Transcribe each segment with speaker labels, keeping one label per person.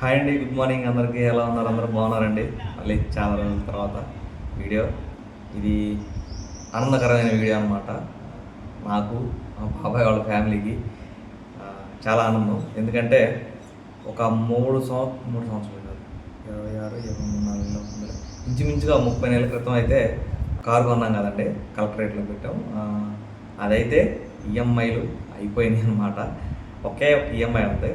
Speaker 1: Hi అండి good morning అందరికీ ఎలా ఉన్నారు? అందరూ బాగున్నారండి? మళ్ళీ చాలా రోజుల తర్వాత వీడియో. ఇది ఆనందకరమైన వీడియో అనమాట నాకు మా బాబాయ్ వాళ్ళ ఫ్యామిలీకి చాలా ఆనందం. ఎందుకంటే ఒక మూడు సంవత్సరం మూడు సంవత్సరాలు కాదు. ఇరవై ఆరు ఇరవై మూడు నాలుగు నెలలు, వందలు. ఇంచుమించుగా ముప్పై నెలల క్రితం అయితే కారు కొన్నాం కదండి కలెక్టరేట్లో పెట్టాం. అదైతే ఈఎంఐలు అయిపోయినాయి అనమాట ఒకే ఈఎంఐ ఉంది.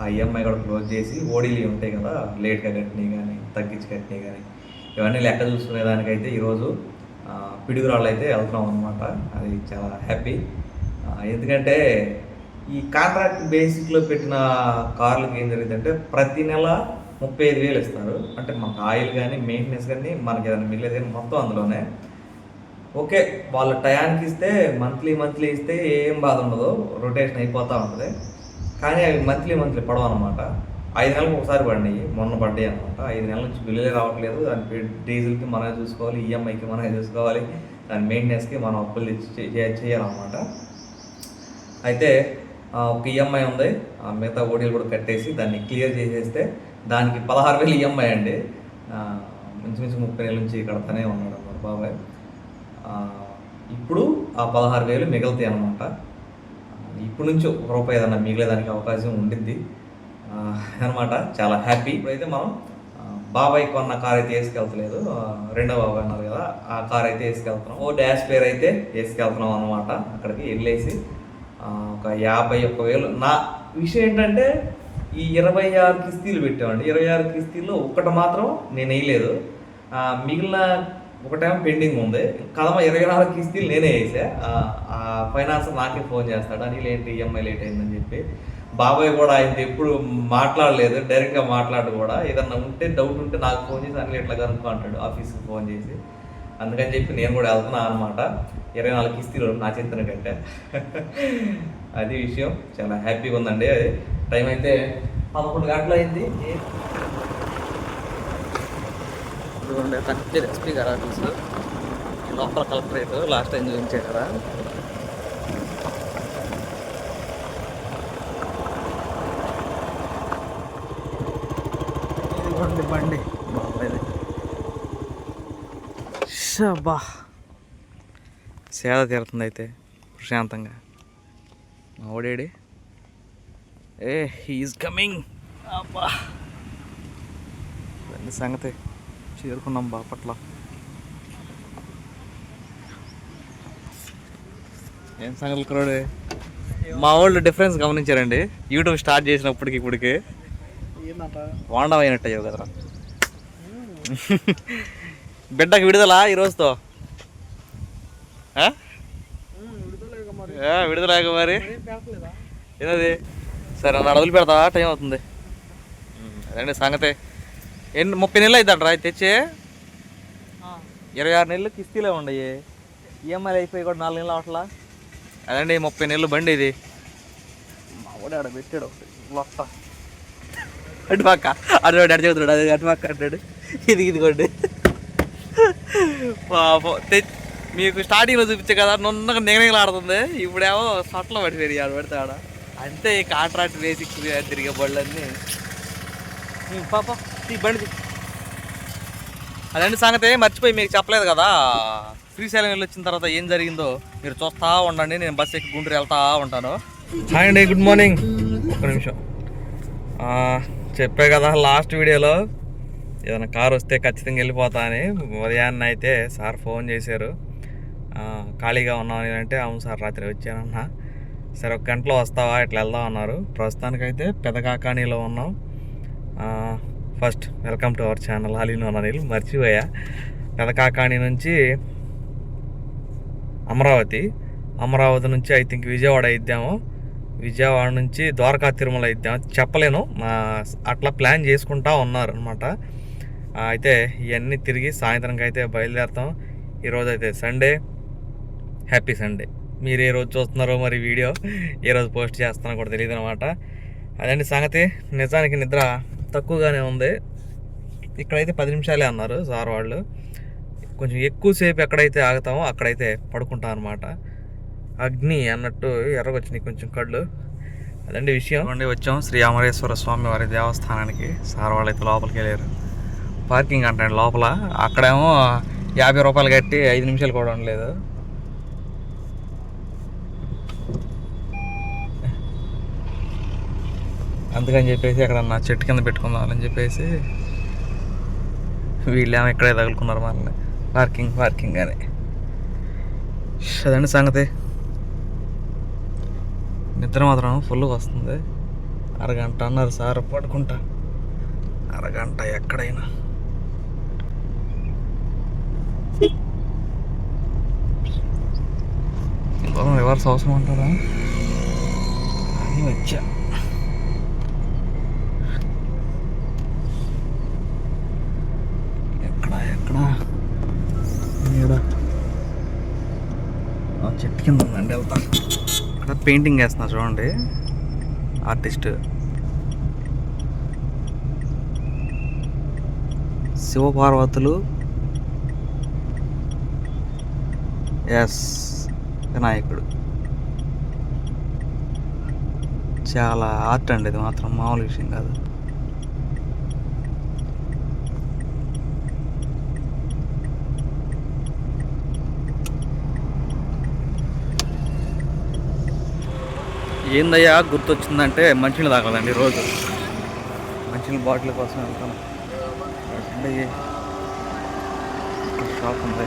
Speaker 1: ఆ, ఈఎంఐ కూడా క్లోజ్ చేసి ఓడీలు ఉంటాయి కదా లేట్గా కట్టినవి కానీ తగ్గించి కట్టినవి కానీ ఇవన్నీ లెక్క చూసుకునే దానికైతే ఈరోజు పిడుగురాళ్ళు అయితే వెళ్తున్నాం అనమాట అది చాలా హ్యాపీ ఎందుకంటే ఈ కాంట్రాక్ట్ బేసిక్లో పెట్టిన కార్లకి ఏం జరిగిందంటే ప్రతి నెల ముప్పై ఐదు వేలు ఇస్తారు. అంటే మనకు ఆయిల్ కానీ మెయింటెనెన్స్ కానీ మనకి ఏదైనా మిగిలేదు కానీ మొత్తం అందులోనే. ఓకే వాళ్ళ టయానికి ఇస్తే మంత్లీ మంత్లీ ఇస్తే ఏం బాధ ఉండదు. రొటేషన్ అయిపోతూ ఉంటుంది. కానీ అవి మంత్లీ మంత్లీ పడవ అనమాట ఐదు నెలలకు ఒకసారి పడినాయి. మొన్న పడ్డాయి అనమాట ఐదు నెలల నుంచి బిల్లులే రావట్లేదు. దాని డీజిల్కి మనమే చూసుకోవాలి ఈఎంఐకి మనమే చూసుకోవాలి. దాని మెయింటెనెన్స్కి మనం అప్పులు తెచ్చి చేయాలన్నమాట. అయితే ఒక ఈఎంఐ ఉంది. ఆ, మిగతా ఓడీలు కూడా కట్టేసి దాన్ని క్లియర్ చేసేస్తే దానికి పదహారు వేలు ఈఎంఐ అండి. ఆ, ముప్పై నెలల నుంచి కడతానే ఉన్నాడు అన్నమాట బాబాయ్. ఇప్పుడు ఆ పదహారు వేలు మిగులుతాయి అనమాట ఇప్పుడు నుంచి ఒక రూపాయి ఏదన్నా మిగిలేదానికి అవకాశం ఉండింది అనమాట. చాలా హ్యాపీ. ఇప్పుడైతే మనం బాబాయ్ కొన్న కార్ అయితే వేసుకెళ్తలేదు. రెండో బాబాయ్ అన్నారు కదా. ఆ కార్ అయితే వేసుకెళ్తున్నాం. ఓ డాష్ పేర్ అయితే వేసుకెళ్తున్నాం అనమాట. అక్కడికి వెళ్ళేసి ఒక యాభై ఒక్క వేలు. నా విషయం ఏంటంటే ఈ ఇరవై ఆరు కిస్తీలు పెట్టామండి. ఇరవై ఆరు కిస్తీల్లో ఒక్కటి మాత్రం నేను వేయలేదు. మిగిలిన ఒకటేమో పెండింగ్ ఉంది. కదమ ఇరవై నాలుగు కిస్తీలు నేనే వేసా. ఆ, ఫైనాన్స్ నాకే ఫోన్ చేస్తాడు. అని లేంటి ఈఎంఐ లేట్ అయిందని చెప్పి. బాబాయ్ కూడా ఆయన ఎప్పుడు మాట్లాడలేదు. డైరెక్ట్గా మాట్లాడు కూడా. ఏదన్నా ఉంటే డౌట్ ఉంటే నాకు ఫోన్ చేసి అన్ని ఇట్లా కనుక్కో అంటాడు. ఆఫీస్కి ఫోన్ చేసి. అందుకని చెప్పి నేను కూడా వెళ్తున్నా అనమాట ఇరవై నాలుగు కిస్తీలు నా చింతన కంటే అది విషయం. చాలా హ్యాపీగా ఉందండి. అది టైం అయితే పదకొండు గంటలు అయింది. స్పీకర్ ఆఫీస్ లోపల కలెక్టరేట్ లాస్ట్ టైం చూపించే కదా.
Speaker 2: బండి. షబ్బా.
Speaker 1: సేద తీరుతుంది అయితే ప్రశాంతంగా. మా ఓడేడి. ఏ హీఈస్ కమింగ్ అబ్బా. సంగతి. చేరుకున్నాం బాపట్ల ఏం సంగతులు కురాడు మా వాళ్ళు డిఫరెన్స్ గమనించారండి. యూట్యూబ్ స్టార్ట్ చేసినప్పటికి ఇప్పటికి వాండం అయినట్టు అయ్యావు కదరా. బిడ్డకి విడుదల ఈ రోజుతో? ఆ?
Speaker 2: విడుదలేక మరి.
Speaker 1: ఏదది? సరే అన్న వదిలి పెడతావా? టైం అవుతుంది. అదండి సంగతి. ఎన్ని ముప్పై నెలలు అవుతుంటారా ఇది తెచ్చి? ఇరవై ఆరు నెలలు కిస్తీలే ఉండయి. ఈఎంఐలు అయిపోయి కూడా నాలుగు నెలలు అవట్లా? అదండి ముప్పై నెలలు బండి ఇది. మా వాడు ఆడ పెట్టాడు ఒకటి. లొట్ట. అటు పక్క. అటు అటు చెబుతాడు అది అటు పక్క అంటాడు. ఇది ఇదిగోండి పాపం. తె- మీకు స్టార్టింగ్లో చూపించే కదా నున్నగా నిగనిగలాడుతుంది ఇప్పుడేమో సట్లో పడిపోయి ఆడ పెడితే ఆడ. అంతే కాంట్రాక్ట్ బేసిక్స్ తిరిగే బళ్ళన్నీ పాప. ఈ బండి అదండి సంగతి మర్చిపోయి మీకు చెప్పలేదు కదా. శ్రీశైలం వెళ్ళి వచ్చిన తర్వాత ఏం జరిగిందో మీరు చూస్తూ ఉండండి. నేను బస్సు ఎక్కి గుంటూరు వెళ్తా ఉంటాను. హాయ్ అండి గుడ్ మార్నింగ్. ఒక నిమిషం. చెప్పే కదా లాస్ట్ వీడియోలో ఏదైనా కారు వస్తే ఖచ్చితంగా వెళ్ళిపోతా అని ఉదయాన్నే అయితే సార్ ఫోన్ చేశారు. ఖాళీగా ఖాళీగా ఉన్నాను అంటే అవును సార్ రాత్రి వచ్చానన్నా. సరే ఒక గంటలో వస్తావా? ఇట్లా వెళ్దాం అన్నారు. ప్రస్తుతానికైతే పెదకాకాణిలో ఉన్నాం. First welcome to our channel హాలీలో Anil మర్చిపోయా. పెదకాకాణి నుంచి అమరావతి అమరావతి నుంచి ఐ థింక్ విజయవాడ ఇద్దాము విజయవాడ నుంచి ద్వారకా తిరుమల ఇద్దాము చెప్పలేను మా అట్లా ప్లాన్ చేసుకుంటా ఉన్నారు అనమాట అయితే ఇవన్నీ తిరిగి సాయంత్రంకి అయితే బయలుదేరుతాం. ఈరోజు అయితే సండే హ్యాపీ సండే మీరు ఏ రోజు చూస్తున్నారో మరి వీడియో ఏ రోజు పోస్ట్ చేస్తానో కూడా తెలియదు అనమాట అదండి సంగతి. నిజానికి నిద్ర తక్కువగానే ఉంది. ఇక్కడైతే పది నిమిషాలే అన్నారు సార్ వాళ్ళు. కొంచెం ఎక్కువసేపు ఎక్కడైతే ఆగుతామో అక్కడైతే పడుకుంటాం అనమాట అగ్ని అన్నట్టు ఎర్రగొచ్చినాయి కొంచెం కళ్ళు. అదండి విషయం. నుండి వచ్చాం శ్రీ అమరేశ్వర స్వామి వారి దేవస్థానానికి. సార్ వాళ్ళైతే లోపలికి వెళ్ళారు. పార్కింగ్ అంటే లోపల. అక్కడేమో యాభై రూపాయలు కట్టి ఐదు నిమిషాలు కూడా ఉండలేదు. అందుకని చెప్పేసి అక్కడ నా చెట్టు కింద పెట్టుకుందామని చెప్పేసి వీళ్ళేమో ఇక్కడే తగులుకున్నారు మనల్ని. పార్కింగ్ పార్కింగ్ అని. అదండి సంగతి. నిద్ర మాత్రం ఫుల్గా వస్తుంది. అరగంట అన్నారు సార్ పడుకుంటా. అరగంట ఎక్కడైనా. ఇంకో రివర్స్ అవసరం అంటారా? అని వచ్చా ఎక్కడ ఎక్కడ ఈడ. ఆ చెట్టు కింద ఉందండి వెళ్తా. ఇక్కడ పెయింటింగ్ వేస్తున్నా చూడండి. ఆర్టిస్ట్. శివపార్వతులు. ఎస్ వినాయకుడు. చాలా ఆర్ట్ అండి ఇది మాత్రం మామూలు విషయం కాదు. ఏందయ్యా గుర్తొచ్చిందంటే మంచినీళ్ళు తాగాలండి రోజు. మంచినీళ్ళ బాటిల్ కోసం వెళ్తాను. షాప్ ఉంది.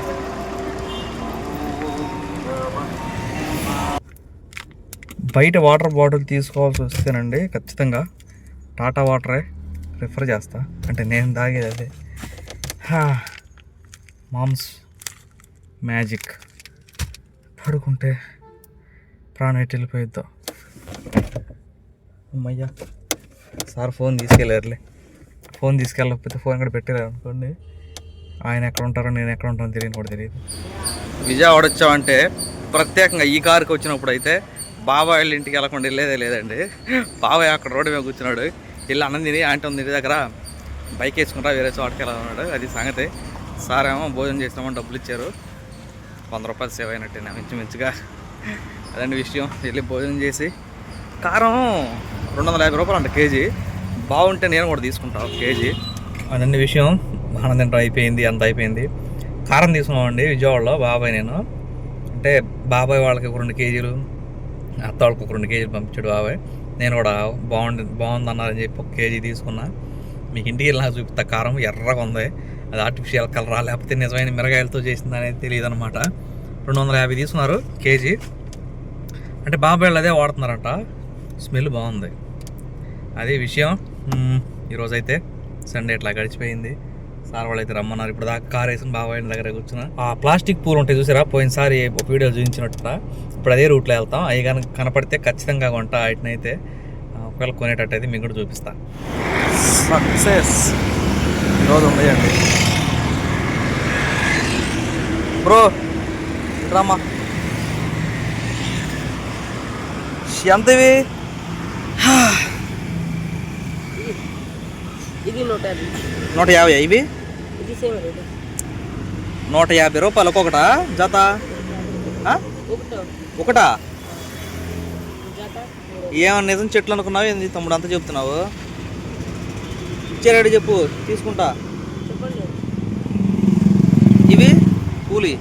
Speaker 1: బయట వాటర్ బాటిల్ తీసుకోవాల్సి వస్తేనండి ఖచ్చితంగా టాటా వాటరే ప్రిఫర్ చేస్తా. అంటే నేను తాగేది అదే. Mom's Magic. పడుకుంటే ప్రాణం ఎటు వెళ్ళిపోయిద్దాం అమ్మయ్యా. సార్ ఫోన్ తీసుకెళ్ళారులే. ఫోన్ తీసుకెళ్ళకపోతే ఫోన్ కూడా పెట్టారు అనుకోండి. ఆయన ఎక్కడ ఉంటారో నేను ఎక్కడ ఉంటానో తెలియని కూడా తెలియదు. విజయవాడ వచ్చామంటే ప్రత్యేకంగా ఈ కారుకి వచ్చినప్పుడు అయితే బాబాయ్ వాళ్ళ ఇంటికి వెళ్ళకుండా వెళ్ళేదే లేదండి. బాబాయ్ అక్కడ రోడ్డు మీద కూర్చున్నాడు. వెళ్ళి అన్నం ఆంటీ ఉంది దగ్గర బైక్ వేసుకుంటా వేరే చోటకి వెళ్ళాలన్నాడు. అది సంగతి. సార్ ఏమో భోజనం చేసినామని డబ్బులు ఇచ్చారు. వంద రూపాయలు సేవ్ అయినట్టే మించుమించుగా అదండి విషయం. వెళ్ళి భోజనం చేసి కారం రెండు వందల యాభై రూపాయలు అంట కేజీ. బాగుంటే నేను కూడా తీసుకుంటా ఒక కేజీ. అన్ని విషయం. ఆనందం తింటాం అయిపోయింది అంత అయిపోయింది. కారం తీసుకున్నామండి విజయవాడలో బాబాయ్ నేను. అంటే బాబాయ్ వాళ్ళకి ఒక రెండు కేజీలు అత్త వాళ్ళకి ఒక రెండు కేజీలు పంపించాడు బాబాయ్. నేను కూడా బాగుంది బాగుంది అన్నారని చెప్పి ఒక కేజీ తీసుకున్నా. మీకు ఇంటికి వెళ్ళినా చూపిస్తా కారం ఎర్రగా ఉంది. అది ఆర్టిఫిషియల్ కలరా లేకపోతే నిజమైన మిరగాయలతో చేసింది అనేది తెలియదు అనమాట రెండు వందల యాభై తీసుకున్నారు కేజీ. అంటే బాబాయ్ వాళ్ళు అదే వాడుతున్నారంట. స్మెల్ బాగుంది. అదే విషయం ఈరోజైతే ఈరోజు అయితే సండే ఇట్లా గడిచిపోయింది? సార్ వాళ్ళు అయితే రమ్మన్నారు. ఇప్పుడు దాకా కార్ వేసిన బాబాయ్ దగ్గర కూర్చున్నా. ఆ ప్లాస్టిక్ పూలు ఉంటాయి చూసారా? పోయినసారి ఒక వీడియో చూపించినట్టుగా ఇప్పుడు అదే రూట్లో వెళ్తాం. అవి కనుక కనపడితే ఖచ్చితంగా కొంట. వాటినైతే ఒకవేళ కొనేటట్టు అయితే మీకు కూడా చూపిస్తా. సక్సెస్ ఈరోజు ఉన్నాయండి బ్రో రామా ఎంత ఇవి
Speaker 3: ఇది నూట యాభై.
Speaker 1: నూట యాభై ఇవి?
Speaker 3: ఇది సేమ్ రేట్.
Speaker 1: నూట యాభై రూపాయలు ఒక్కొక్కటా? జత?
Speaker 3: ఒకటో.
Speaker 1: ఒకటా? ఏమన్నా నిజం చెట్లు అనుకున్నావు ఏంది తమ్ముడు? అంత చెప్తున్నావు? ఇచ్చారాడు చెప్పు తీసుకుంటా.
Speaker 3: చెప్పండి.
Speaker 1: ఇవి? కూలి.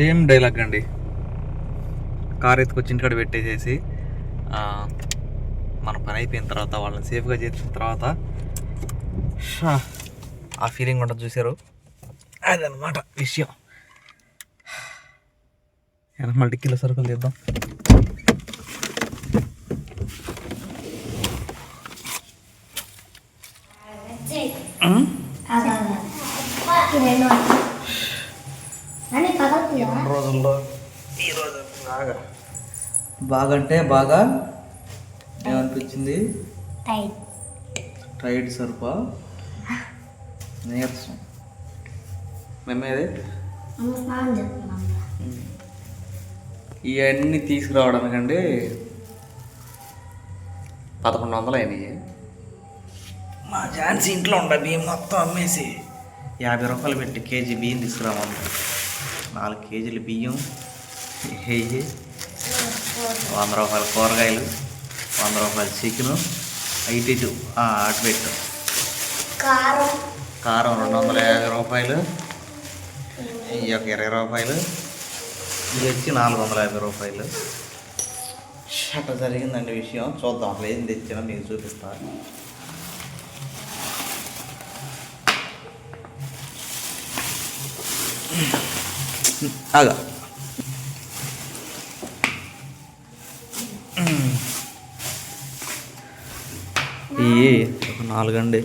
Speaker 1: సేమ్ డైలాగ్ అండి. కార్ ఎత్తుకొచ్చి ఇంటికాడ పెట్టేసేసి మన పని అయిపోయిన తర్వాత వాళ్ళని సేఫ్గా చేసిన తర్వాత షా, ఆ ఫీలింగ్ ఉంటుంది చూసారు అదనమాట విషయం. వెనక మళ్ళీ కిలో సరుకులు తీద్దాం ఉమ్,
Speaker 4: అని పగలుతుందా
Speaker 1: రెండు రోజుల్లో ఈరోజు బాగా బాగా అంటే బాగా ఏమనిపించింది?
Speaker 4: టైట్
Speaker 1: సరుపా. నీరసం మేమేది ఇవన్నీ తీసుకురావడానికండి పదకొండు వందలు అయినాయి. మా ఝాన్సీ ఇంట్లో ఉండే బియ్యం మొత్తం అమ్మేసి. యాభై రూపాయలు పెట్టి కేజీ బియ్యం తీసుకురామన్నా నాలుగు కేజీలు బియ్యం వెయ్యి వంద రూపాయల కూరగాయలు వంద రూపాయల చికెను ఐటీ టూ అటు పెట్టు
Speaker 4: కారం
Speaker 1: కారం రెండు వందల యాభై రూపాయలు ఈ ఒక ఇరవై రూపాయలు ఇది వచ్చి నాలుగు వందల యాభై రూపాయలు అట్లా జరిగిందండి విషయం చూద్దాం అసలు ఏం తెచ్చినా మీకు చూపిస్తా అగా ఇవి నాలుగండి.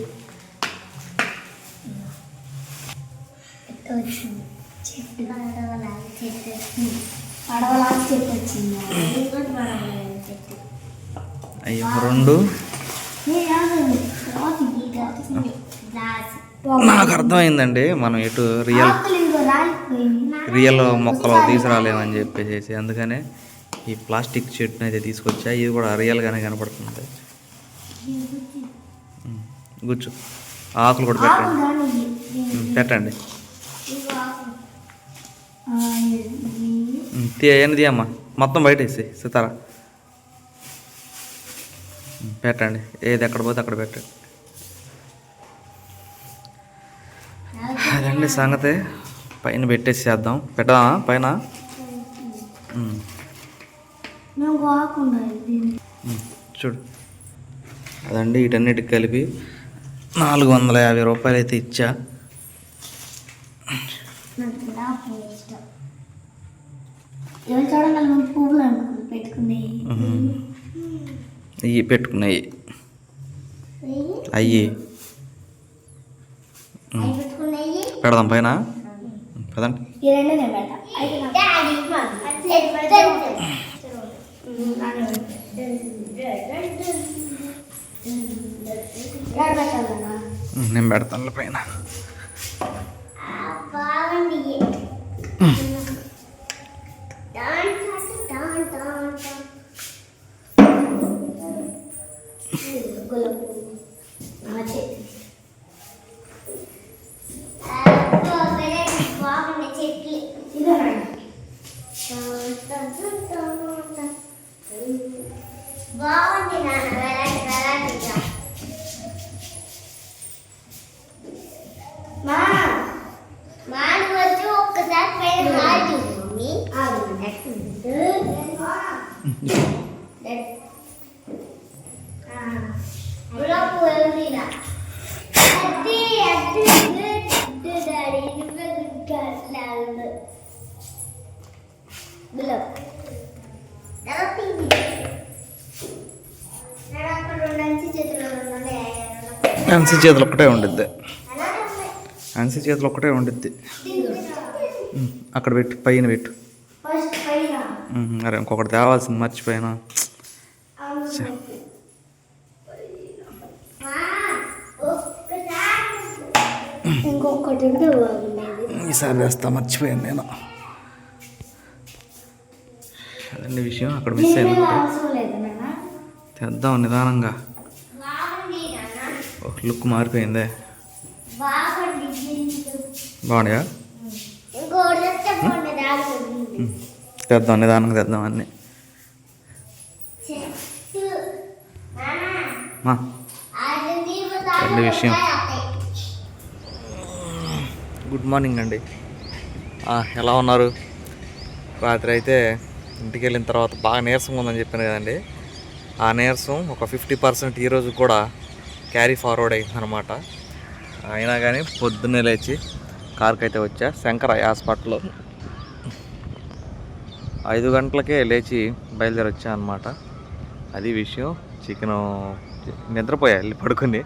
Speaker 1: అయ్యో రెండు. నాకు అర్థమైందండి మనం ఎటు రియల్ రియల్ మొక్కలు తీసుకురాలేమని చెప్పేసి అందుకనే ఈ ప్లాస్టిక్ చెట్టుని అయితే తీసుకొచ్చా ఇది కూడా రియల్గానే కనపడుతుంది. గుచ్చు ఆకులు కూడా పెట్టండి. పెట్టండి. తీయండి తీయమ్మా మొత్తం బయట వేసి సితారా. పెట్టండి. ఏది ఎక్కడ పోతే అక్కడ పెట్టండి. అదండి సంగతి. పైన పెట్టేసేద్దాం పెట్టదామా పైన? చూడు. అదండి వీటన్నిటికి కలిపి నాలుగు వందల యాభై రూపాయలు అయితే ఇచ్చా ఇవి పెట్టుకున్నాయి అయ్యి. పెడదాం పైన. పదండి.
Speaker 4: నేను
Speaker 1: పెడతాను
Speaker 4: పైన. నంచి చేతిలో ఉన్నాయి
Speaker 1: అన్సీ చేతులు ఒక్కటే ఉండిద్ది. అన్సీ చేతులు ఒక్కటే ఉండిద్ది. అక్కడ పెట్టు పైన పెట్టు.
Speaker 4: ఫస్ట్ పైన.
Speaker 1: ఉమ్, అరే ఇంకొకటి తేవాల్సింది మర్చిపోయినా
Speaker 4: ఇంకొకటి
Speaker 1: ఈసారి వేస్తా మర్చిపోయాను నేను. అదండి విషయం అక్కడ మిస్ అయింది
Speaker 4: అవసరం లేదు నాన్న.
Speaker 1: తెద్దాం నిదానంగా. ఒక లుక్ మారిపోయిందే. ఉమ్, తెద్దాం నిదానంగా తెద్దాం అన్నీ. మా. విషయం. గుడ్ మార్నింగ్ అండి. ఎలా ఉన్నారు? రాత్రి అయితే ఇంటికి వెళ్ళిన తర్వాత బాగా నీరసంగా ఉందని చెప్పాను కదండి. ఆ నీరసం ఒక ఫిఫ్టీ పర్సెంట్ ఈరోజు కూడా క్యారీ ఫార్వర్డ్ అయిందనమాట అయినా కానీ పొద్దున్నే లేచి కార్కి అయితే వచ్చా. శంకర హాస్పిటల్లో. ఐదు గంటలకే లేచి బయలుదేరి వచ్చా అనమాట అది విషయం. చికెన్ నిద్రపోయా వెళ్ళి పడుకుని.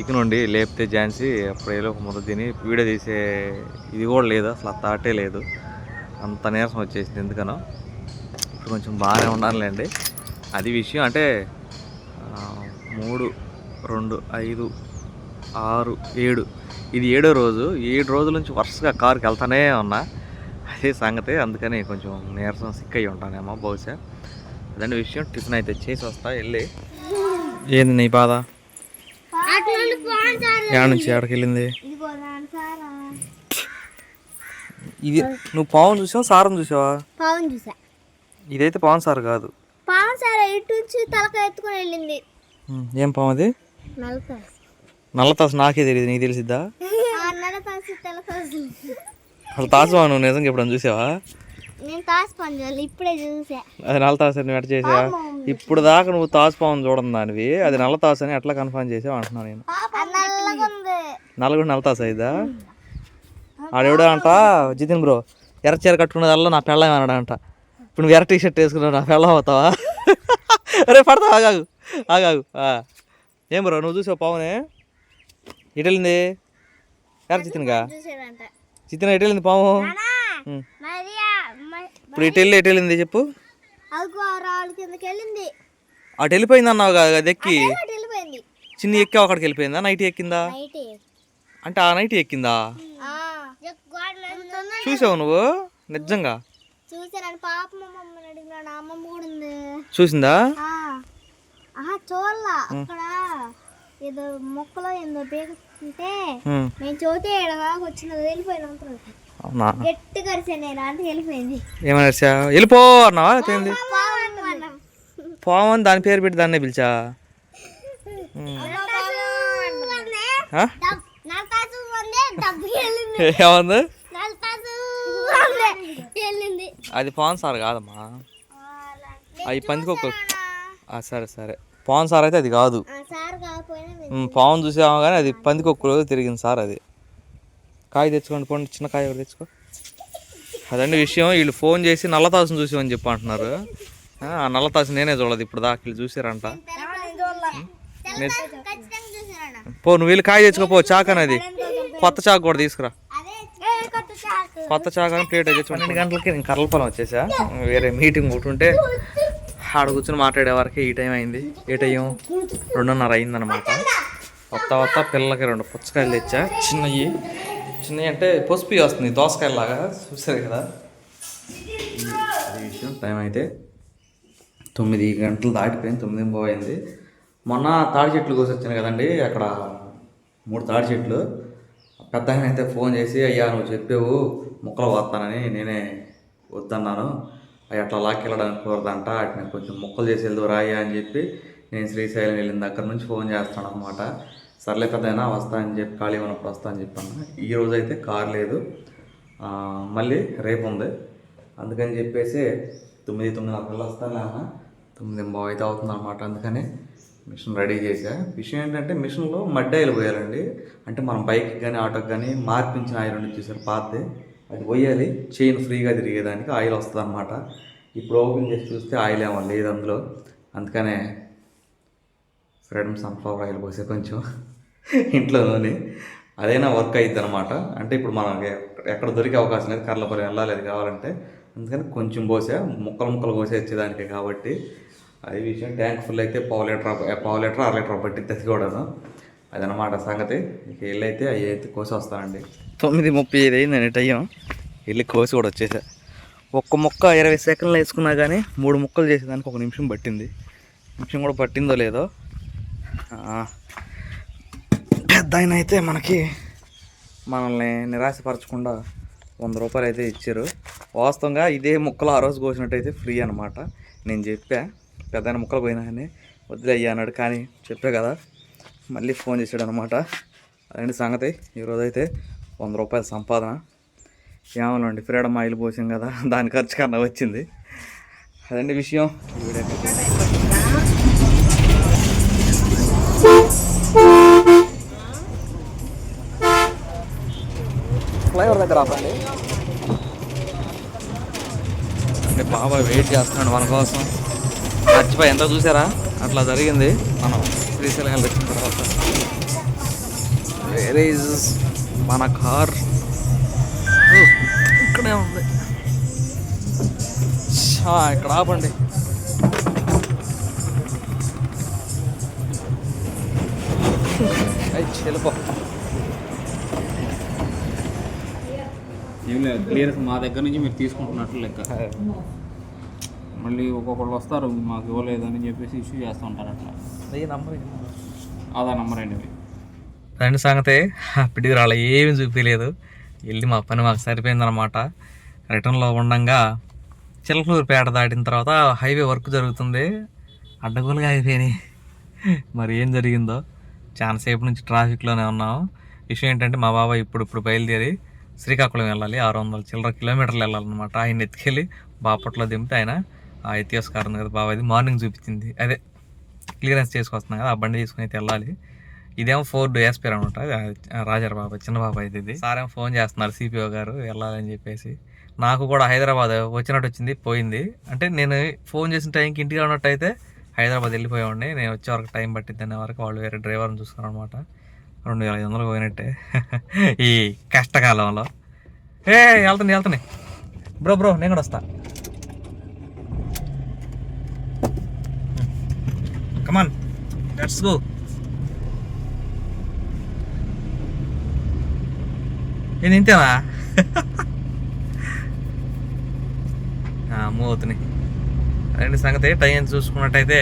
Speaker 1: చికెన్ వండి లేపితే ఝాన్సీ అప్పుడు ఏదో ఒక ముద్ద తిని వీడియో తీసే ఇది కూడా లేదు? అసలు తాటే థాటే లేదు. అంత నీరసం వచ్చేసింది ఎందుకనో. ఇప్పుడు కొంచెం బాగానే ఉండాలండి అది విషయం అంటే మూడు రెండు ఐదు ఆరు ఏడు. ఇది ఏడో రోజు. ఏడు రోజుల నుంచి వరుసగా కారుకి వెళ్తానే ఉన్నా. అదే సంగతి. అందుకని కొంచెం నీరసం సిక్ అయ్యి ఉంటానేమో బహుశా. అదండి విషయం. టిఫిన్ అయితే చేసి వస్తా. వెళ్ళి. ఏంది నీ బాధ? ఏడ నుంచి ఎక్కడికి వెళ్ళింది? ఇది నువ్వు పవన్ చూసావా సారం చూసావా?
Speaker 4: పవన్ చూసా.
Speaker 1: ఇదైతే పవన్ సార్ కాదు.
Speaker 4: పవన్ సార్ ఇటు నుంచి తలక ఎత్తుకొని వెళ్ళింది.
Speaker 1: ఏం పవన్ అది? నల్ల తాసు నాకే తెలియదు నీకు తెలిసిద్దా? అసలు తాసు నువ్వు నిజంగా ఎప్పుడన్నా చూసావా?
Speaker 4: నేను తాసి పని చేయాలి ఇప్పుడే చూసా.
Speaker 1: అది నల్ల తాసు అని ఎట్లా చేసావా ఇప్పుడు దాకా నువ్వు తాసు పవన్ చూడడం దానివి. అది నల్ల తాసు అని ఎట్లా కన్ఫర్మ్ చేసావు అంటున్నాను నేను. నలుగురు నల్ల తాసు అయిదా? ఆడెవడో అంట? జితిన్ బ్రో. ఎర్ర చీర కట్టుకున్నదల్లా నా పెళ్ళం అన్నాడు అంట. ఇప్పుడు నువ్వు ఎర్ర టీ షర్ట్ వేసుకున్నావు నా పెళ్ళం అవుతావా? అరే పడతావు ఆగాగు. ఆగాగు. ఆ. ఏం బ్రో నువ్వు చూసావు పవనే? ఎటు వెళ్ళింది? ఎర్ర జితిన్గా?
Speaker 4: చూసాడంట
Speaker 1: జితిన్ ఎటు వెళ్ళింది పాము? ఇప్పుడు ఇటు వెళ్ళి ఎటు వెళ్ళింది చెప్పు?
Speaker 4: అదిగో ఆ రాళ్ళ కిందకి వెళ్ళింది.
Speaker 1: అటు వెళ్ళిపోయింది అన్నావు కదా అది ఎక్కి?
Speaker 4: అటు వెళ్ళిపోయింది.
Speaker 1: చిన్ని ఎక్కి అక్కడికి వెళ్ళిపోయిందా? నైట్ ఎక్కిందా?
Speaker 4: నైట్.
Speaker 1: అంటే ఆ నైట్ ఎక్కిందా? చూసావు నువ్వు? నిజంగా? చూసిందా?
Speaker 4: చూడలా. అక్కడ ఏదో మొక్కలో ఏందో
Speaker 1: ఉమ్.
Speaker 4: నేను చూతే వచ్చింది వెళ్ళిపోయిన
Speaker 1: అవునా?
Speaker 4: నేను వెళ్ళిపోయింది.
Speaker 1: చా వెళ్ళిపో అన్నావా. పాము అని దాని పేరు పెట్టి దాన్నే పిలిచా. ఏమంది. అది పాన్ సార్ కాదమ్మా. అవి పందికొక్క. సరే సరే. పాన్ సార్ అయితే అది కాదు. పాము చూసాము కానీ అది పందికొక్కరు తిరిగింది సార్ అది. కాయ తెచ్చుకోండి పోండి చిన్న కాయ ఒకటి తెచ్చుకో. అదండి విషయం. వీళ్ళు ఫోన్ చేసి నల్లతాసుని చూసామని చెప్పి అంటున్నారు. ఆ, నల్లతాసు నేనే చూడదు ఇప్పుడు దాకా వీళ్ళు చూసారంట. పో నువ్వు వీళ్ళు కాయ తెచ్చుకోపో చాక్ అనేది. కొత్త చాకు కూడా తీసుకురా.
Speaker 4: కొత్త చాకు.
Speaker 1: అని ప్లేట్ తెచ్చి పన్నెండు గంటలకి నేను కర్రలపాలెం వచ్చేసా. వేరే మీటింగ్ ఒకటి ఉంటే ఆడ కూర్చొని మాట్లాడే వరకు ఈ టైం అయింది. ఏ టైం? రెండున్నర అయిందనమాట కొత్త కొత్త పిల్లలకి రెండు పుచ్చకాయలు తెచ్చా. చిన్నవి వచ్చినాయి అంటే పసుపు వస్తుంది దోసకాయలాగా చూసారు కదా? అది విషయం టైం అయితే తొమ్మిది గంటలు దాటిపోయింది తొమ్మిది పోయింది మొన్న తాడి చెట్లు కోసి వచ్చాను కదండి అక్కడ మూడు తాడి చెట్లు. పెద్ద ఆయన అయితే ఫోన్ చేసి అయ్యా నువ్వు చెప్పావు మొక్కలు పోతానని నేనే వద్దన్నాను. అవి అట్లా లాక్కెళ్ళడానికి కుదరదంట వాటిని కొంచెం మొక్కలు చేసి వెళ్దు రాయ్యా అని చెప్పి నేను శ్రీశైలం వెళ్ళిన దగ్గర నుంచి ఫోన్ చేస్తాను అనమాట సర్లే పెద్దయినా వస్తా అని చెప్పి ఖాళీ ఉన్నప్పుడు వస్తా అని చెప్పాను ఈ రోజు అయితే కార్ లేదు. మళ్ళీ రేపు ఉంది అందుకని చెప్పేసి తొమ్మిది తొమ్మిదిన్నర కల్లా వస్తాను లేనా తొమ్మిది బాగా అయితే అవుతుంది అనమాట అందుకని మిషన్ రెడీ చేశా. విషయం ఏంటంటే మిషన్లో మడ్డ ఆయిల్ పోయాలండి అంటే మనం బైక్కి కానీ ఆటోకి కానీ మార్పించిన ఆయిల్ ఉండి చూసారు? పాతది. అది పోయాలి. చైన్ ఫ్రీగా తిరిగేదానికి ఆయిల్ వస్తుంది అనమాట ఇప్పుడు ఓపెన్ చేసి చూస్తే ఆయిల్ ఏమో లేదు అందులో. అందుకనే ఫ్రెండ్ సన్ఫ్లవర్ ఆయిల్ పోసే కొంచెం. ఇంట్లోనే. అదైనా వర్క్ అయ్యిద్ది అనమాట అంటే ఇప్పుడు మనకి ఎక్కడ దొరికే అవకాశం లేదు కర్లపల్లి వెళ్ళాలి అది కావాలంటే. అందుకని కొంచెం పోసా ముక్కలు ముక్కలు పోసే వచ్చేదానికి కాబట్టి. అది విషయం ట్యాంక్ ఫుల్ అయితే పావు లీటర్ పావు లీటర్ అర లీటర్ పట్టిద్ది అది కూడాను. అదనమాట సంగతి. ఇక వెళ్ళి అయితే అవి అయితే కోసి వస్తానండి. తొమ్మిది ముప్పై ఐదు అయిందండి టైం వెళ్ళి కోసి కూడా వచ్చేసా. ఒక్క మొక్క ఇరవై సెకండ్లు వేసుకున్నా కానీ మూడు ముక్కలు చేసేదానికి ఒక నిమిషం పట్టింది. నిమిషం కూడా పట్టిందో లేదో. పెద్ద ఆయన అయితే మనకి మనల్ని నిరాశపరచకుండా వంద రూపాయలు అయితే ఇచ్చారు. వాస్తవంగా ఇదే ముక్కలు ఆ రోజు కోసినట్టయితే ఫ్రీ అనమాట నేను చెప్పా పెద్ద ఆయన ముక్కలు పోయినా కానీ వద్దులే అన్నాడు. కానీ చెప్పా కదా మళ్ళీ ఫోన్ చేశాడు అనమాట అదండి సంగతి? ఈరోజు అయితే వంద రూపాయల సంపాదన. ఏమోనండి ఫ్రీడమ్ ఆయిల్ పోసాం కదా దాని ఖర్చు కన్నా వచ్చింది. అదండి విషయం? ఫ్లైఓవర్ దగ్గర ఆపండి. అంటే బాబా వెయిట్ చేస్తున్నాడు మన కోసం. మర్చిపోయి ఎంత చూసారా? అట్లా జరిగింది. మనం శ్రీశైలం వచ్చిన తర్వాత. వేరే ఇస్ మన కార్? ఇక్కడే ఉంది. ఇక్కడ ఆపండి. అయ్యి వెళ్ళిపో
Speaker 5: ఏం లేదు. క్లియర్ మా దగ్గర నుంచి మీరు తీసుకుంటున్నట్లు లెక్క. మళ్ళీ ఒక్కొక్కళ్ళు వస్తారు మాకు ఇవ్వలేదని చెప్పేసి ఇష్యూ చేస్తూ ఉంటారు అట్లా.
Speaker 1: వెయ్యి నంబర్
Speaker 5: ఆధార్ నంబర్ అండి
Speaker 1: దాని సంగతి పిడికి రాలే ఏమీ చూపించలేదు వెళ్ళి మా పని మాకు సరిపోయిందనమాట రిటర్న్లో ఉండంగా చిలకలూరుపేట దాటిన తర్వాత హైవే వర్క్ జరుగుతుంది. అడ్డగోలుగా అయిపోయినాయి. మరి ఏం జరిగిందో చాలాసేపు నుంచి ట్రాఫిక్లోనే ఉన్నాం. విషయం ఏంటంటే మా బాబాయ్ ఇప్పుడు ఇప్పుడు బయలుదేరి శ్రీకాకుళం వెళ్ళాలి. ఆరు వందల చిల్లర కిలోమీటర్లు వెళ్ళాలన్నమాట. ఆయన ఎత్తుకెళ్ళి బాపట్లో దింపితే ఆయన ఆ ఎత్తియోస్ కారు ఉంది కదా మార్నింగ్ చూపించింది. అదే క్లియరెన్స్ చేసుకొస్తున్నాం కదా ఆ బండి తీసుకుని అయితే వెళ్ళాలి. ఇదేమో ఫోర్డ్ ఎస్పీర్ అనమాట. రాజర్ బాబాయ్ చిన్న బాబాయ్ ఇది. సారేమో ఫోన్ చేస్తున్నారు సిపిఓ గారు వెళ్ళాలని చెప్పేసి. నాకు కూడా హైదరాబాద్ వచ్చినట్టు వచ్చింది పోయింది. అంటే నేను ఫోన్ చేసిన టైంకి ఇంటికి ఉన్నట్టు అయితే హైదరాబాద్ వెళ్ళిపోయాడిని నేను వచ్చే వరకు టైం పట్టింది అనే వరకు వాళ్ళు వేరే డ్రైవర్ని చూసుకున్నారు అనమాట. రెండు వేల ఐదు వందలు పోయినట్టే. ఈ కష్టకాలంలో. ఏ వెళ్తుంది వెళ్తున్నాయి బ్రో బ్రో నేను కూడా వస్తా. కమాన్ లెట్స్ గో నేను ఇంతేనా? మూవ్ అవుతున్నాయి. రెండు సంగతి టైం చూసుకున్నట్టయితే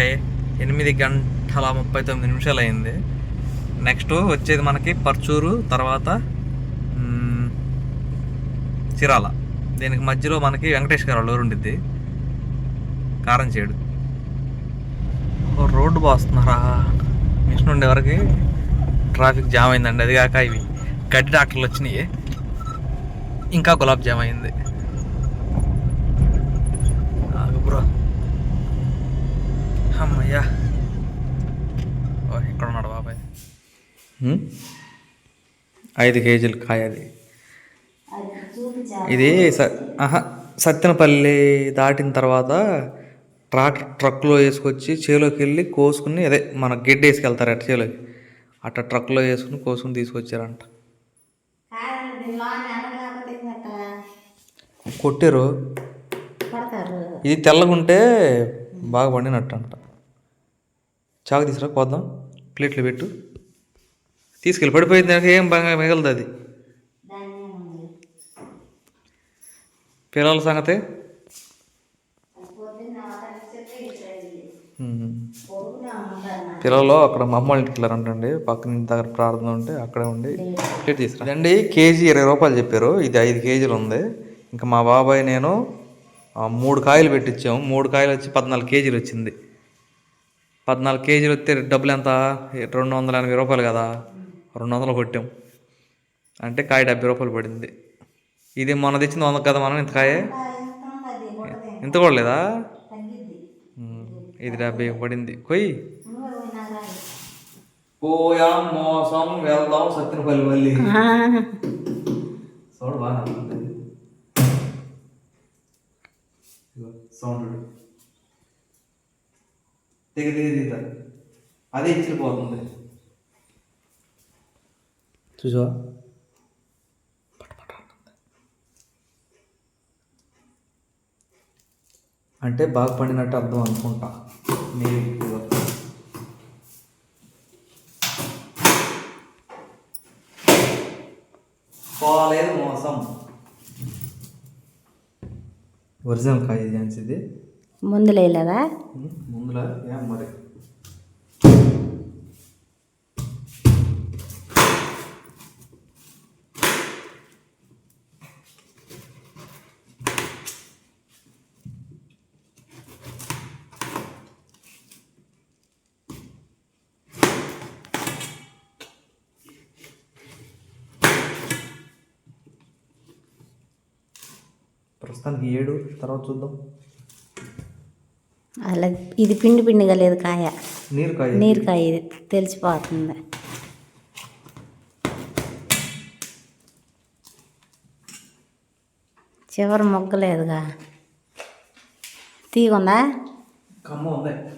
Speaker 1: ఎనిమిది గంటల ముప్పై తొమ్మిది నిమిషాలు అయింది నెక్స్ట్ వచ్చేది మనకి పర్చూరు తర్వాత చిరాల దీనికి మధ్యలో మనకి వెంకటేష్ గారు వాళ్ళ ఉండిద్ది. కారం చేడు రోడ్డు బాగుస్తున్నారా మిషన్ ఉండే వరకు ట్రాఫిక్ జామ్ అయిందండి. అది కాక ఇవి గడ్డి డాక్టర్లు వచ్చినాయి. ఇంకా గులాబ్ జామ్ అయింది. బ్రో. అమ్మయ్యా ఓ ఇక్కడ ఉన్నాడు బాబాయ్ ఐదు కేజీలు కాయ అది. ఇది స- ఆహా, సత్తెనపల్లి దాటిన తర్వాత ట్రాక్టర్ ట్రక్లో వేసుకొచ్చి చేలోకి వెళ్ళి కోసుకుని అదే మన గెడ్డ వేసుకెళ్తారు అట్ట చేలోకి. అట్ట ట్రక్లో వేసుకుని కోసుకుని తీసుకొచ్చారంట. కొట్టారు. ఇది తెల్లగుంటే బాగా పండినట్టు అంట చాకు తీసుకురా కోద్దాం ప్లేట్లు పెట్టు. తీసుకెళ్ళి పడిపోయింది నాకు ఏం బాగా మిగలదు అది. పిల్లల సంగతి. పిల్లలు అక్కడ మా అమ్మ ఇంటికి వెళ్ళారంటండి. పక్కన ఇంటి దగ్గర ప్రార్థన ఉంటే అక్కడే ఉండి ప్లేట్ తీసుకురా. అండి కేజీ ఇరవై రూపాయలు చెప్పారు. ఇది ఐదు కేజీలు ఉంది. ఇంకా మా బాబాయ్ నేను మూడు కాయలు పెట్టించాము మూడు కాయలు వచ్చి పద్నాలుగు కేజీలు వచ్చింది. పద్నాలుగు కేజీలు వస్తే డబ్బులు ఎంత? రెండు వందల ఎనభై రూపాయలు కదా. రెండు వందలు కొట్టాం. అంటే కాయ డెబ్బై రూపాయలు పడింది. ఇది మొన్న తెచ్చింది వంద కదా మనం? ఇంత కాయ? ఇంత కూడా లేదా ఇది డెబ్బై పడింది. కొయ్యి. పోయాం మోసం వెళ్దాం సత్యనపల్లి మళ్ళీ. సౌండ్ బాగా సౌండ్ దిగ దిగ దిగ అదే ఇచ్చిపోతుంది చూసావా? అంటే బాగా పండినట్టు అర్థం అనుకుంటా. ఇదిగో. పోలేదు మోసం. ఒరిజినల్ కాయ ఇది అనిసి ఇది?
Speaker 4: ముందులో వెళ్ళదా
Speaker 1: ఉమ్, ముందులా ఏం మరి. ప్రస్తుతానికి ఏడు. తర్వాత చూద్దాం.
Speaker 4: అలా ఇది పిండి పిండిగా లేదు కాయ.
Speaker 1: నీరు కాయ.
Speaker 4: నీరు కాయ ఇది తెలిసిపోతుంది. చివరి మొగ్గలేదుగా. తీగుందా?
Speaker 1: కమ్మ ఉంది.